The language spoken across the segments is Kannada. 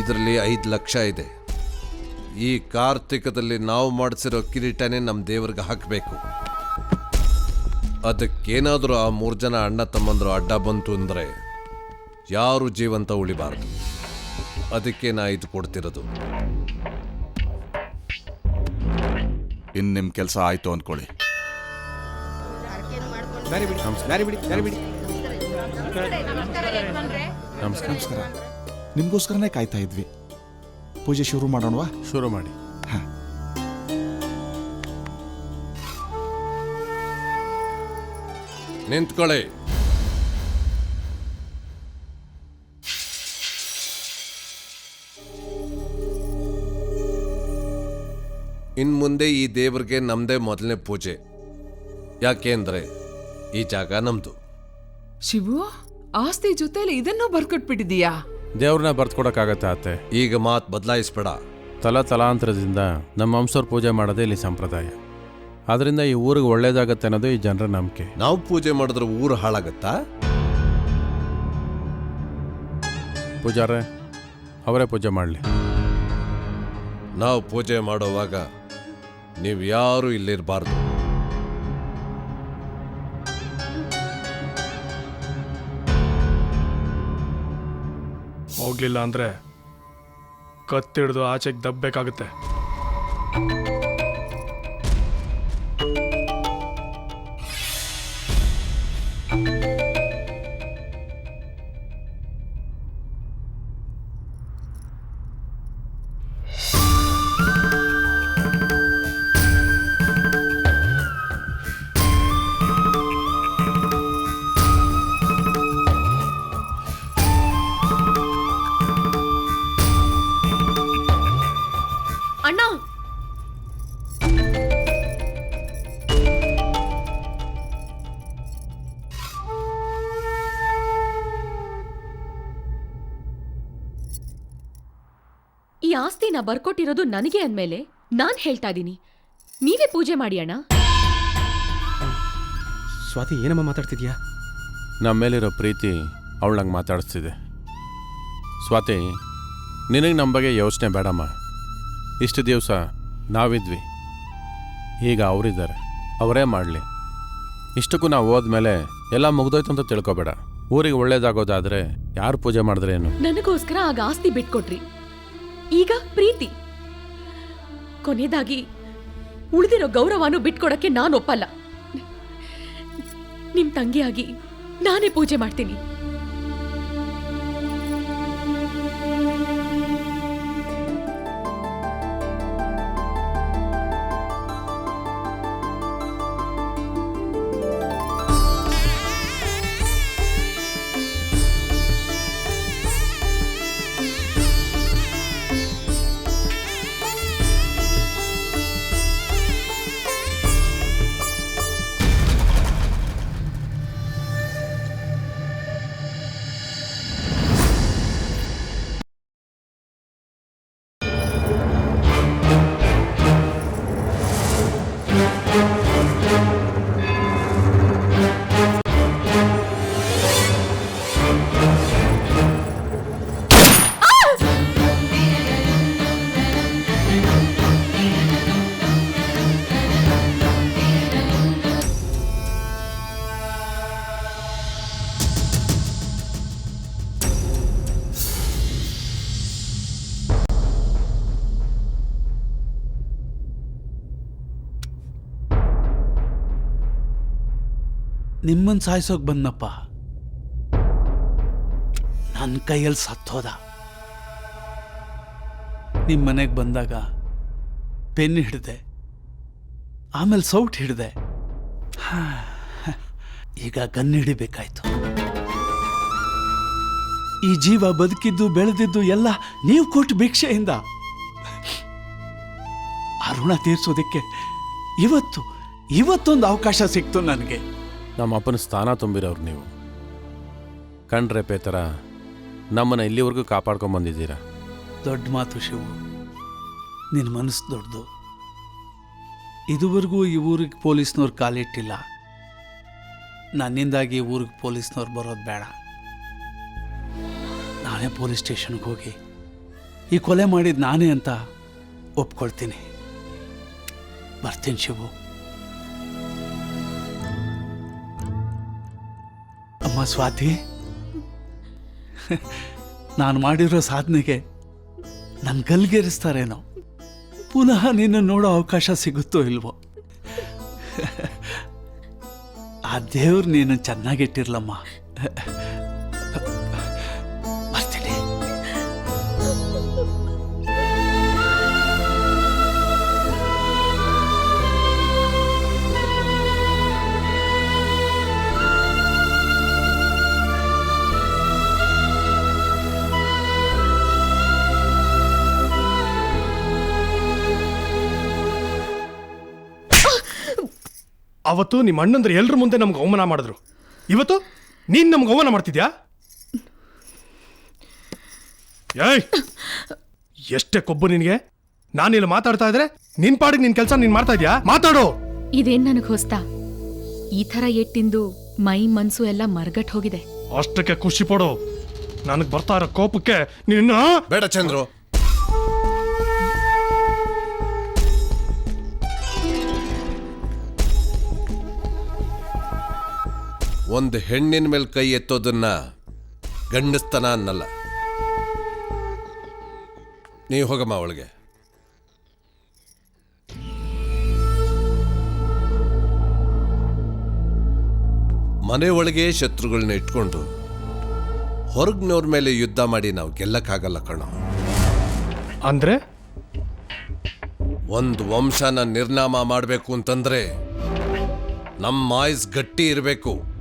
ಇದರಲ್ಲಿ ಐದು ಲಕ್ಷ ಇದೆ. ಈ ಕಾರ್ತಿಕದಲ್ಲಿ ನಾವು ಮಾಡಿಸಿರೋ ಕಿರೀಟನೇ ನಮ್ಮ ದೇವ್ರಿಗೆ ಹಾಕಬೇಕು. ಅದಕ್ಕೇನಾದರೂ ಆ ಮೂರು ಜನ ಅಣ್ಣ ತಮ್ಮಂದರು ಅಡ್ಡ ಬಂತು ಅಂದರೆ ಯಾರು ಜೀವಂತ ಉಳಿಬಾರದು. ಅದಕ್ಕೆ ನಾ ಇದು ಕೊಡ್ತಿರೋದು. ಇನ್ನು ನಿಮ್ಮ ಕೆಲಸ ಆಯಿತು ಅಂದ್ಕೊಳ್ಳಿ ನಮಸ್ಕಾರ. ಬಿಡಿ ದಾರಿ ಬಿಡಿ ದಾರಿ ಬಿಡಿ ನಮಸ್ಕಾರ. ನಿಮಗೋಸ್ಕರನೇ ಕಾಯ್ತಾ ಇದ್ವಿ. ಪೂಜೆ ಶುರು ಮಾಡೋಣವಾ? ಶುರು ಮಾಡಿ. ನಿಂತ್ಕೊಳ್ಳಿ. ಇನ್ ಮುಂದೆ ಈ ದೇವ್ರಿಗೆ ನಮ್ದೇ ಮೊದಲನೇ ಪೂಜೆ. ಯಾಕೆ ಅಂದ್ರೆ ಈ ಜಾಗ ನಮ್ದು. ಶಿವು ಆಸ್ತಿ ಜೊತೆಲಿ ಇದನ್ನು ಬರ್ಕೊಟ್ಬಿಟ್ಟಿದೀಯಾ ದೇವ್ರನ್ನ ಬರ್ತ್ಕೊಡಕ್ಕಾಗತ್ತೆ ಅತ್ತೆ. ಈಗ ಮಾತು ಬದಲಾಯಿಸ್ಬೇಡ. ತಲ ತಲಾಂತರದಿಂದ ನಮ್ಮ ವಂಶವ್ರ ಪೂಜೆ ಮಾಡೋದೇ ಇಲ್ಲಿ ಸಂಪ್ರದಾಯ. ಅದರಿಂದ ಈ ಊರಿಗೆ ಒಳ್ಳೇದಾಗತ್ತೆ ಅನ್ನೋದು ಈ ಜನರ ನಂಬಿಕೆ. ನಾವು ಪೂಜೆ ಮಾಡಿದ್ರೆ ಊರು ಹಾಳಾಗತ್ತಾ? ಪೂಜಾರೆ ಅವರೇ ಪೂಜೆ ಮಾಡಲಿ. ನಾವು ಪೂಜೆ ಮಾಡೋವಾಗ ನೀವು ಯಾರು ಇಲ್ಲಿರಬಾರ್ದು. ಹೋಗ್ಲಿಲ್ಲ ಅಂದ್ರೆ ಕತ್ತಿಡ್ದು ಆಚೆಗೆ ದಬ್ಬೇಕಾಗುತ್ತೆ. ಅಣ್ಣ. ಈ ಆಸ್ತಿನ ಬರ್ಕೊಟ್ಟಿರೋದು ನನಗೆ ಅಂದ್ಮೇಲೆ ನಾನ್ ಹೇಳ್ತಾ ಇದ್ದೀನಿ ನೀವೇ ಪೂಜೆ ಮಾಡಿ ಅಣ್ಣ. ಸ್ವಾತಿ ಏನಮ್ಮ ಮಾತಾಡ್ತಿದ್ಯಾ? ನಮ್ಮ ಮೇಲಿರೋ ಪ್ರೀತಿ ಅವಳಂಗೆ ಮಾತಾಡಿಸ್ತಿದೆ. ಸ್ವಾತಿ ನಿನಗೆ ನಮ್ಮ ಬಗ್ಗೆ ಯೋಚನೆ ಬೇಡಮ್ಮ. ಇಷ್ಟು ದಿವಸ ನಾವಿದ್ವಿ. ಈಗ ಅವರಿದ್ದಾರೆ. ಅವರೇ ಮಾಡಲಿ. ಇಷ್ಟಕ್ಕೂ ನಾವು ಹೋದ್ಮೇಲೆ ಎಲ್ಲ ಮುಗ್ದೋಯ್ತು ಅಂತ ತಿಳ್ಕೊಬೇಡ. ಊರಿಗೆ ಒಳ್ಳೇದಾಗೋದಾದ್ರೆ ಯಾರು ಪೂಜೆ ಮಾಡಿದ್ರೇನು ನನಗೋಸ್ಕರ ಆಗ ಆಸ್ತಿ ಬಿಟ್ಕೊಟ್ರಿ. ಈಗ ಪ್ರೀತಿ. ಕೊನೆಯದಾಗಿ ಉಳಿದಿರೋ ಗೌರವನು ಬಿಟ್ಕೊಡಕ್ಕೆ ನಾನು ಒಪ್ಪಲ್ಲ ನಿಮ್ ತಂಗಿಯಾಗಿ ನಾನೇ ಪೂಜೆ ಮಾಡ್ತೀನಿ. ನಿಮ್ಮನ್ ಸಾಯಿಸೋಕೆ ಬಂದಪ್ಪ ನನ್ನ ಕೈಯಲ್ಲಿ ಸತ್ತೋದ. ನಿಮ್ಮ ಮನೆಗೆ ಬಂದಾಗ ಪೆನ್ ಹಿಡಿದೆ, ಆಮೇಲೆ ಸೌಟ್ ಹಿಡಿದೆ. ಈಗ ಗನ್ ಹಿಡಿಬೇಕಾಯ್ತು. ಈ ಜೀವ ಬದುಕಿದ್ದು, ಬೆಳೆದಿದ್ದು ಎಲ್ಲ ನೀವು ಕೊಟ್ಟು ಭಿಕ್ಷೆಯಿಂದ. ಅರುಣ ತೀರ್ಸೋದಕ್ಕೆ ಇವತ್ತು, ಇವತ್ತೊಂದು ಅವಕಾಶ ಸಿಕ್ತು ನನಗೆ. ನಮ್ಮ ಅಪ್ಪನ ಸ್ಥಾನ ತುಂಬಿರೋರು ನೀವು. ಕಣ್ರೆ ಪೇತರ, ನಮ್ಮನ್ನು ಇಲ್ಲಿವರೆಗೂ ಕಾಪಾಡ್ಕೊಂಬಂದಿದ್ದೀರಾ ದೊಡ್ಡ ಮಾತು ಶಿವು. ನಿನ್ನ ಮನಸ್ಸು ದೊಡ್ಡದು. ಇದುವರೆಗೂ ಈ ಊರಿಗೆ ಪೊಲೀಸ್ನವ್ರು ಕಾಲಿಟ್ಟಿಲ್ಲ. ನನ್ನಿಂದಾಗಿ ಈ ಊರಿಗೆ ಪೊಲೀಸ್ನವ್ರು ಬರೋದು ಬೇಡ. ನಾನೇ ಪೊಲೀಸ್ ಸ್ಟೇಷನ್ಗೆ ಹೋಗಿ ಈ ಕೊಲೆ ಮಾಡಿದ ನಾನೇ ಅಂತ ಒಪ್ಕೊಳ್ತೀನಿ. ಬರ್ತೀನಿ ಶಿವು. ಸ್ವಾತಿ. ನಾನು ಮಾಡಿರೋ ಸಾಧನೆಗೆ ನನ್ನ ಗಲ್ಗೇರಿಸ್ತಾರೇನೋ. ಪುನಃ ನಿನ್ನ ನೋಡೋ ಅವಕಾಶ ಸಿಗುತ್ತೋ ಇಲ್ವೋ? ಆ ದೇವ್ರು ನೀನು ಚೆನ್ನಾಗಿಟ್ಟಿರ್ಲಮ್ಮ ಅವತ್ತು ನಿಮ್ಮ ಅಣ್ಣಂದ್ರೆ ಎಲ್ಲರ ಮುಂದೆ ನಮ್ಗೆ ಅವಮಾನ ಮಾಡಿದ್ರು. ಇವತ್ತು ನೀನ್ ನಮ್ಗೆ ಅವಮಾನ ಮಾಡ್ತಿದ್ಯಾ? ಏಯ್! ಎಷ್ಟೇ ಕೊಬ್ಬು ನಿನಗೆ. ನಾನಿಲ್ಲಿ ಮಾತಾಡ್ತಾ ಇದ್ರೆ ನಿನ್ ಪಾಡಿಗೆ ನಿನ್ ಕೆಲಸ ನೀನ್ ಮಾಡ್ತಾ ಇದ್ಯಾ? ಮಾತಾಡು! ಇದೇನ್ ನನಗೆ ಹೊಸ್ತಾ? ಈ ಥರ ಎಟ್ಟಿಂದು ಮೈ ಮನ್ಸು ಎಲ್ಲ ಮರ್ಗಟ್ ಹೋಗಿದೆ. ಅಷ್ಟಕ್ಕೆ ಖುಷಿ ಪಡು. ನನಗೆ ಬರ್ತಾ ಇರೋ ಕೋಪಕ್ಕೆ ನಿನ್ನ ಬೇಡ ಚಂದ್ರು. ಒಂದು ಹೆಣ್ಣಿನ ಮೇಲೆ ಕೈ ಎತ್ತೋದನ್ನ ಗಂಡಸ್ತನ ಅನ್ನಲ್ಲ. ನೀವು ಹೋಗಮ್ಮ ಅವಳಿಗೆ. ಮನೆ ಒಳಗೆ ಶತ್ರುಗಳನ್ನ ಇಟ್ಕೊಂಡು ಹೊರಗ್ನವ್ರ ಮೇಲೆ ಯುದ್ಧ ಮಾಡಿ ನಾವು ಗೆಲ್ಲಕ್ಕಾಗಲ್ಲ ಕಣೋ. ಅಂದ್ರೆ? ಒಂದು ವಂಶನ ನಿರ್ನಾಮ ಮಾಡಬೇಕು ಅಂತಂದ್ರೆ ನಮ್ಮ ಆಯ್ಸ್ ಗಟ್ಟಿ ಇರಬೇಕು.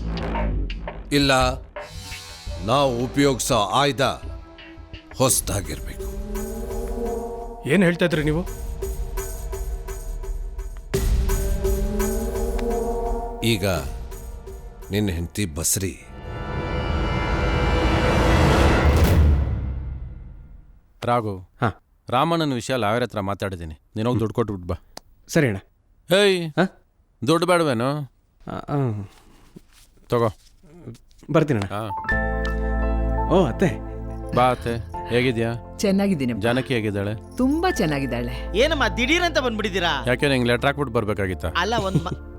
ಇಲ್ಲ ನಾವು ಉಪಯೋಗಿಸೋ ಆಯ್ದ ಹೊಸದಾಗಿರ್ಬೇಕು. ಏನು ಹೇಳ್ತಾ ಇದ್ರಿ ನೀವು? ಈಗ ನಿನ್ನ ಹೆಂಡತಿ ಬಸ್ರಿ. ರಾಘು ಹಾ. ರಾಮಣ್ಣನ ವಿಷಯ ಲಾಯರ್ ಹತ್ರ ಮಾತಾಡಿದ್ದೀನಿ. ನೀನೋಗಿ ದುಡ್ಡು ಕೊಟ್ಬಿಟ್ಟು ಬಾ. ಸರಿ ಅಣ್ಣ. ಏಯ್ ಹಾ? ದುಡ್ಡು ಬೇಡವೇನು? ಆ, ಆ, ತಗೋ. ಬರ್ತೀನಿ ಅಣ್ಣ ಹಾ. ಓ ಅತ್ತೆ. ಬಾ ಅತ್ತೆ. ಹೇಗಿದ್ಯಾ? ಚೆನ್ನಾಗಿದ್ದೀನಿ. ಜಾನಕಿ ಹೇಗಿದ್ದಾಳೆ? ತುಂಬಾ ಚೆನ್ನಾಗಿದ್ದಾಳೆ. ಏನಮ್ಮ ದಿಢೀರ್ ಅಂತ ಬಂದ್ಬಿಟ್ಟಿದ್ದೀರಾ? ಯಾಕೆ ನಿಂಗೆ ಲೆಟ್ರ್ ಹಾಕ್ಬಿಟ್ಟು ಬರ್ಬೇಕಾಗಿತ್ತ? ಅಲ್ಲ ಒಂದ್ ಮ-.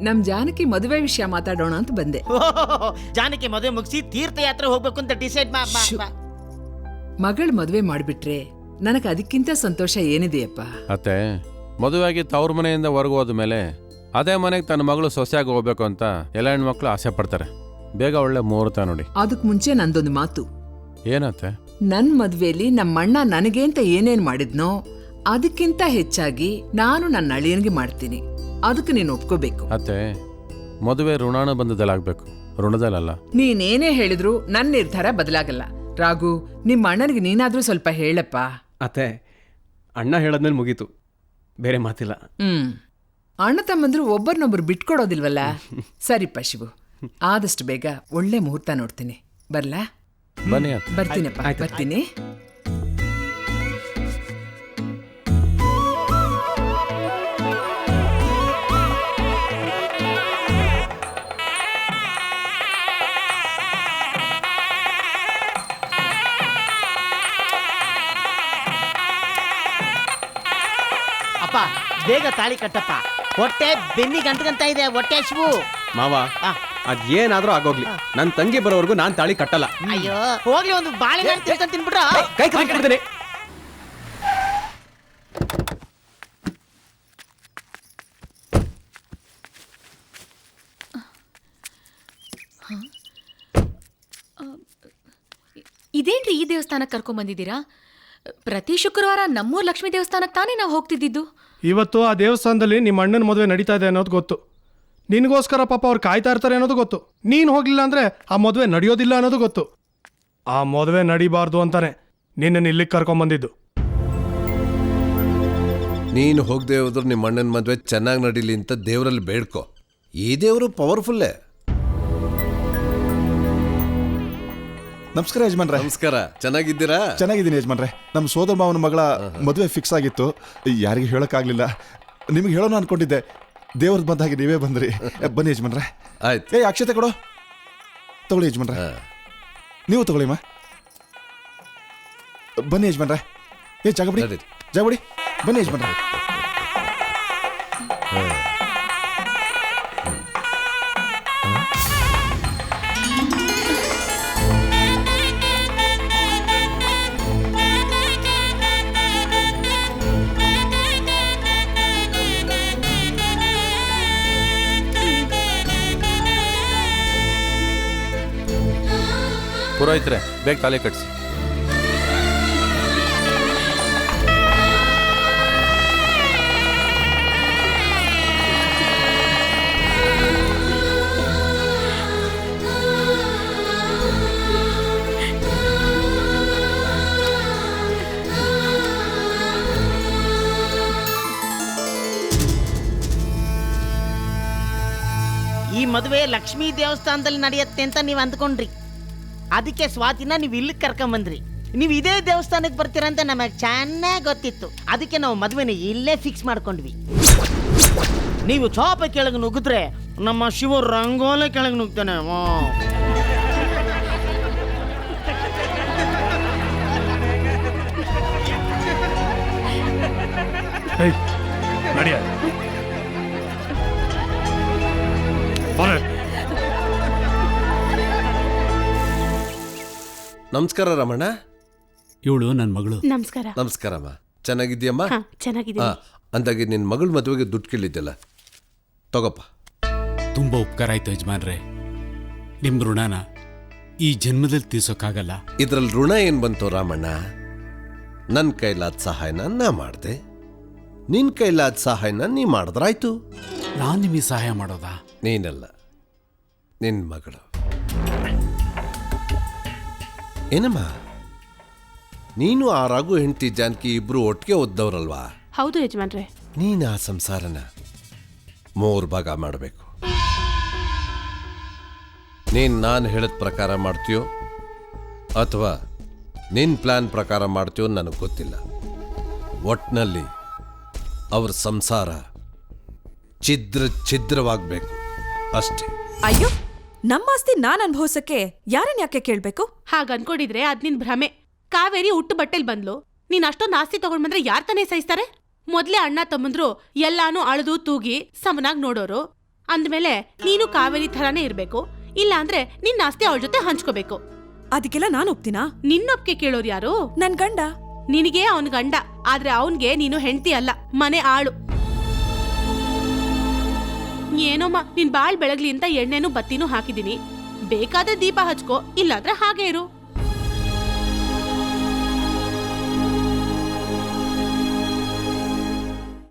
ನಮ್ ಜಾನಕಿ ಮದುವೆ ವಿಷಯ ಮಾತಾಡೋಣ ಅಂತ ಬಂದೆ. ಓಹೋಹೋಹೋ, ಜಾನಕಿ ಮದುವೆ ಮುಗಿಸಿ ತೀರ್ಥಯಾತ್ರೆ ಹೋಗ್ಬೇಕು ಅಂತ ಡಿಸೈಡ್ ಶು. ಮಾ- ಮಗಳ್ ಮದುವೆ ಮಾಡ್ಬಿಟ್ರೆ ನನಗೆ ಅದಕ್ಕಿಂತ ಸಂತೋಷ ಏನಿದೆಯಪ್ಪ? ಅತ್ತೆ ಆಗಿ ತವ್ರ ಮನೆಯಿಂದ ಹೊರಗೆ ಹೋದ ಮೇಲೆ ಅದೇ ಮನೆಗೆ ತನ್ನ ಮಗಳು ಸೊಸೆಯಾಗಿ ಹೋಗ್ಬೇಕು ಅಂತ ಎಲ್ಲ ಹೆಣ್ಮಕ್ಳು ಆಸೆ ಪಡ್ತಾರೆ. ಬೇಗ ಒಳ್ಳೆ ಮುಹೂರ್ತ ನೋಡಿ. ಅದಕ್ ಮುಂಚೆ ನಂದೊಂದು ಮಾತು. ಏನತ್ತೆ? ನನ್ ಮದ್ವೆಲಿ ನಮ್ಮಣ್ಣ ನನಗೆ ಅಂತ ಏನೇನ್ ಮಾಡಿದ್ನೋ ಅದಕ್ಕಿಂತ ಹೆಚ್ಚಾಗಿ ನಾನು ನನ್ನ ಅಳಿಯನ್ಗೆ ಮಾಡ್ತೀನಿ. ಅದಕ್ಕೆ ನೀನು ಒಪ್ಕೋಬೇಕು. ಅತ್ತೆ ಮದುವೆ ಋಣಾನುಬಂಧದಲ್ಲಾಗಬೇಕು ಋಣದಲ್ಲಲ್ಲ. ನೀನೇನೇ ಹೇಳಿದ್ರು ನನ್ನ ನಿರ್ಧಾರ ಬದಲಾಗಲ್ಲ. ರಾಘು ನಿಮ್ಮ ಅಣ್ಣನಿಗೆ ನೀನಾದ್ರೂ ಸ್ವಲ್ಪ ಹೇಳಪ್ಪ. ಅತ್ತೆ ಅಣ್ಣ ಹೇಳದ್ಮೇಲೆ ಮುಗೀತು. ಬೇರೆ ಮಾತಿಲ್ಲ. ಹ್ಮ್. ಅಣ್ಣ ತಮ್ಮಂದ್ರು ಒಬ್ಬರನ್ನೊಬ್ರು ಬಿಟ್ಕೊಡೋದಿಲ್ವಲ್ಲ? ಸರಿಪ್ಪ ಶಿವು. ಆದಷ್ಟು ಬೇಗ ಒಳ್ಳೆ ಮುಹೂರ್ತ ನೋಡ್ತೀನಿ. ಬರ್ಲಾ? ಬರ್ತೀನಪ್ಪ. ಬರ್ತೀನಿ. ಅಪ್ಪ ಬೇಗ ತಾಳಿ ಕಟ್ಟಪ್ಪ. ಹೊಟ್ಟೆ ಬೆನ್ನಿ ಗಂಟಗಂತ ಇದೆ ಹೊಟ್ಟೆ ಹಸಿವು. ಮಾವ ಆ. ಅದೇನಾದ್ರೂ ಆಗೋಗ್ಲಿ. ನನ್ನ ತಂಗಿ ಬರೋವರೆಗೂ ನಾನು ತಾಳಿ ಕಟ್ಟಲ್ಲ. ಅಯ್ಯೋ ಹೋಗ್ಲಿ ಒಂದು ಬಾಳೆಹಣ್ಣು ತಿಳ್ಕೊಂಡು ತಿನ್ಬಿಟ್ರ. ಕೈ ಕಟ್ಬಿಡ್ತೀನಿ ಇದೇನ್ರಿ ಈ ದೇವಸ್ಥಾನಕ್ಕೆ ಕರ್ಕೊಂಬಂದಿದ್ದೀರಾ ಪ್ರತಿ ಶುಕ್ರವಾರ ನಮ್ಮೂರ್ ಲಕ್ಷ್ಮೀ ದೇವಸ್ಥಾನಕ್ಕೆ ತಾನೇ ನಾವು ಹೋಗ್ತಿದ್ದಿದ್ದು? ಇವತ್ತು ಆ ದೇವಸ್ಥಾನದಲ್ಲಿ ನಿಮ್ಮ ಅಣ್ಣನ ಮದುವೆ ನಡೀತಾ ಇದೆ ಅನ್ನೋದು ಗೊತ್ತು. ನಿನಗೋಸ್ಕರ ಪಾಪ ಅವ್ರು ಕಾಯ್ತಾ ಇರ್ತಾರೆ ಅನ್ನೋದು ಗೊತ್ತು. ನೀನು ಹೋಗ್ಲಿಲ್ಲ ಅಂದ್ರೆ ಆ ಮದುವೆ ನಡೆಯೋದಿಲ್ಲ ಅನ್ನೋದು ಗೊತ್ತು. ಆ ಮದುವೆ ನಡಿಬಾರ್ದು ಅಂತಾನೆ ನಿನ್ನನ್ನು ಇಲ್ಲಿಗೆ ಕರ್ಕೊಂಬಂದಿದ್ದು ನೀನು ಹೋಗದೆ ಹೋದ್ರೆ ನಿಮ್ಮ ಅಣ್ಣನ ಮದುವೆ ಚೆನ್ನಾಗಿ ನಡೀಲಿ ಅಂತ ದೇವರಲ್ಲಿ ಬೇಡ್ಕೊ. ಈ ದೇವರು ಪವರ್ಫುಲ್ಲೇ ನಮಸ್ಕಾರ ಯಜಮಾನ್ರೆ. ನಮಸ್ಕಾರ. ಚೆನ್ನಾಗಿದ್ದೀರಾ? ಚೆನ್ನಾಗಿದ್ದೀನಿ ಯಜಮಾನ್ರೆ. ನಮ್ಮ ಸೋದರ ಮಾವನ ಮಗಳ ಮದುವೆ ಫಿಕ್ಸ್ ಆಗಿತ್ತು. ಯಾರಿಗೂ ಹೇಳೋಕ್ಕಾಗಲಿಲ್ಲ. ನಿಮಗೆ ಹೇಳೋಣ ಅನ್ಕೊಂಡಿದ್ದೆ. ದೇವ್ರದ್ದು ಬಂದ ಹಾಗೆ ನೀವೇ ಬಂದ್ರಿ. ಬನ್ನಿ ಯಜಮಾನ್ರೆ. ಆಯ್ತು. ಏ ಅಕ್ಷತೆ ಕೊಡು. ತಗೊಳ್ಳಿ ಯಜಮಾನ್ರೆ. ನೀವು ತಗೊಳ್ಳಿಮ್ಮ. ಬನ್ನಿ ಯಜಮಾನ್ರೆ. ಏ ಜಾಗ ಬಿಡಿ. ಜಾಗ ಬಿಡಿ ಬನ್ನಿ ಯಜಮಾನ್ರೆ. ಪುರೋಹಿತ್ರೆ ಬೇಗ ತಲೆ ಕಟ್ಸಿ. ಈ ಮದುವೆ ಲಕ್ಷ್ಮೀ ದೇವಸ್ಥಾನದಲ್ಲಿ ನಡೆಯುತ್ತೆ ಅಂತ ನೀವು ಅಂದ್ಕೊಂಡ್ರಿ. ಅದಕ್ಕೆ ಸ್ವಾತಿನ ನೀವು ಇಲ್ಲಿಗೆ ಕರ್ಕೊಂಬಂದ್ರಿ. ನೀವು ಇದೇ ದೇವಸ್ಥಾನಕ್ಕೆ ಬರ್ತೀರಂತ ನಮಗೆ ಚೆನ್ನಾಗಿ ಗೊತ್ತಿತ್ತು. ಅದಕ್ಕೆ ನಾವು ಮದುವೆನ ಇಲ್ಲೇ ಫಿಕ್ಸ್ ಮಾಡ್ಕೊಂಡ್ವಿ. ನೀವು ಚಾಪ ಕೆಳಗೆ ನುಗ್ಗಿದ್ರೆ ನಮ್ಮ ಶಿವ ರಂಗೋಲೆ ಕೆಳಗೆ ನುಗ್ತಾನೆ ನಡಿಯ. ನಮಸ್ಕಾರ ರಮಣ. ಇವಳು ನನ್ನ ಮಗಳು. ನಮಸ್ಕಾರ. ನಮಸ್ಕಾರಮ್ಮ. ಚೆನ್ನಾಗಿದ್ಯಮ್ಮ ಹಾ ಚೆನ್ನಾಗಿದ್ದೀನಿ. ಹಾ ಅಂದಾಗೆ ನಿನ್ನ ಮಗಳ ಮದುವೆಗೆ ದುಡ್ಡು ಕೇಳಿದ್ದೆಲ್ಲ ತಗೋಪ್ಪ. ತುಂಬ ಉಪಕಾರ ಆಯ್ತು ಯಜಮಾನ್ರೆ. ನಿಮ್ಮ ಋಣನ ಈ ಜನ್ಮದಲ್ಲಿ ತೀರ್ಸೋಕ್ಕಾಗಲ್ಲ. ಇದ್ರಲ್ಲಿ ಋಣ ಏನು ಬಂತು ರಾಮಣ್ಣ? ನನ್ನ ಕೈಲಾದ ಸಹಾಯನ ನಾ ಮಾಡಿದೆ. ನಿನ್ನ ಕೈಲಾದ ಸಹಾಯನ ನೀ ಮಾಡಿದ್ರಾಯ್ತು. ನಾನು ನಿಮಗೆ ಸಹಾಯ ಮಾಡೋದಾ? ನೀನಲ್ಲ ನಿನ್ನ ಮಗಳು. ಏನಮ್ಮ? ನೀನು ಆ ರಘು ಹೆಂಡತಿ ಜಾನಕಿ ಇಬ್ರು ಒಟ್ಟಿಗೆ ಓದ್ದವ್ರಲ್ವಾ? ಹೌದು ಯಜಮಾನ್ರೆ. ನೀನು ಆ ಸಂಸಾರನ ಮೂರು ಭಾಗ ಮಾಡಬೇಕು. ನೀನ್ ನಾನು ಹೇಳಿದ ಪ್ರಕಾರ ಮಾಡ್ತೀಯೋ ಅಥವಾ ನಿನ್ ಪ್ಲಾನ್ ಪ್ರಕಾರ ಮಾಡ್ತೀಯೋ ನನಗೆ ಗೊತ್ತಿಲ್ಲ. ಒಟ್ನಲ್ಲಿ ಅವ್ರ ಸಂಸಾರ ಛಿದ್ರ ಛಿದ್ರವಾಗಬೇಕು. ಅಷ್ಟೇ. ಅಯ್ಯೋ ನಮ್ಮ ಆಸ್ತಿ ನಾನ್ ಅನುಭವಿಸಕ್ಕೆ ಯಾರನ್ ಯಾಕೆ ಕೇಳ್ಬೇಕು? ಹಾಗ ಅನ್ಕೊಂಡಿದ್ರೆ ಅದ್ ನಿನ್ ಭ್ರಮೆ. ಕಾವೇರಿ ಉಟ್ಟು ಬಟ್ಟೆಲ್ ಬಂದ್ಲು. ನೀನ್ ಅಷ್ಟೊಂದು ಆಸ್ತಿ ತಗೊಂಡ್ಬಂದ್ರೆ ಯಾರ್ ತಾನೇ ಸಹಿಸ್ತಾರೆ? ಮೊದ್ಲೇ ಅಣ್ಣ ತಮ್ಮಂದ್ರು ಎಲ್ಲಾನು ಅಳದು ತೂಗಿ ಸಮನಾಗ್ ನೋಡೋರು. ಅಂದ್ಮೇಲೆ ನೀನು ಕಾವೇರಿ ತರಾನೇ ಇರ್ಬೇಕು. ಇಲ್ಲ ಅಂದ್ರೆ ನಿನ್ನ ಆಸ್ತಿ ಅವಳ ಜೊತೆ ಹಂಚ್ಕೋಬೇಕು. ಅದಕ್ಕೆಲ್ಲ ನಾನು ಒಪ್ತೀನಾ? ನಿನ್ನೊಪ್ಗೆ ಕೇಳೋರು ಯಾರು? ನನ್ ಗಂಡ. ನಿನಗೆ ಅವನ್ ಗಂಡ. ಆದ್ರೆ ಅವನ್ಗೆ ನೀನು ಹೆಂಡತಿ ಅಲ್ಲ ಮನೆ ಆಳು. ಏನೋಮ್ಮ ನಿನ್ ಬಾಳ್ ಬೆಳಗ್ಲಿ ಅಂತ ಎಣ್ಣೆನೂ ಬತ್ತಿನೂ ಹಾಕಿದೀನಿ ಬೇಕಾದ್ರೆ ದೀಪ ಹಚ್ಕೋ ಇಲ್ಲಾದ್ರೆ ಹಾಗೆ ಇರು.